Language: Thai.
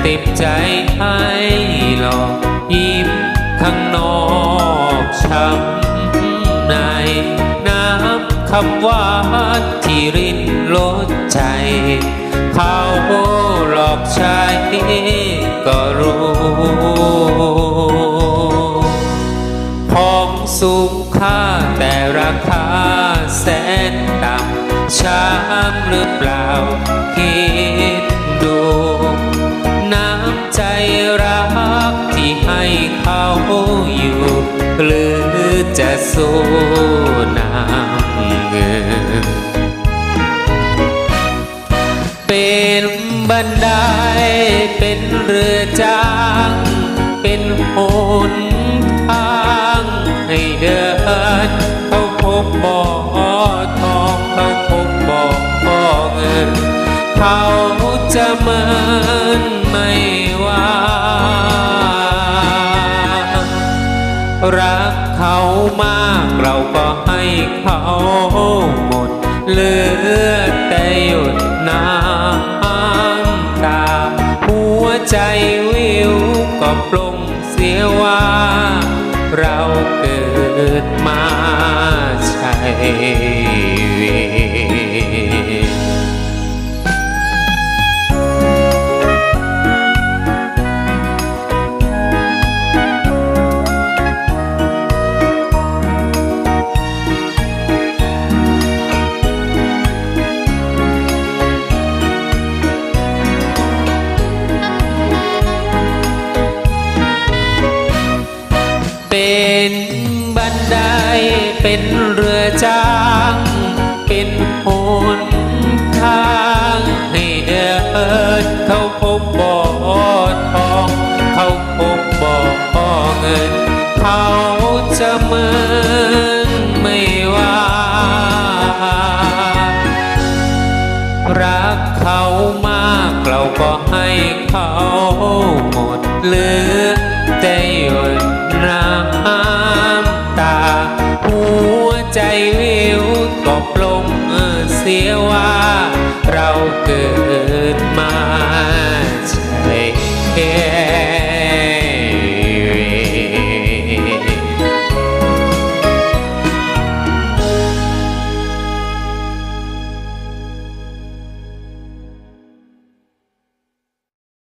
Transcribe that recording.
เต็มใจให้หลอกยิ้มข้างนอกช้ำในน้ำคำหวานที่รินลดใจ เขาหลอกใช้ก็รู้ของสูงค่าแต่ราคาแสนต่ำช้ำหรือเปล่าคิด หรือจะสู้น้ำเงินเป็นบันไดเป็นเรือจ้าง เป็นหนทางให้เดินเขาพบบ่อทองเขาพบบ่อเงิน เขาจะเมินไม่ รักเขามากเราก็ให้เขาหมด เหลือแต่หยดน้ำตา หัวใจวิวก็ปลงเสียว่า เราเกิดมา เป็นบันไดเป็นเรือจ้าง เป็นหนทางให้เดินเขาพบบ่อทองเขาพบบ่อเงิน เขาจะเมินไม่ว่า รักเขามากเราก็ให้เขาหมดเลือ หัวใจวิวก็ปลงเสียว่า เราเกิด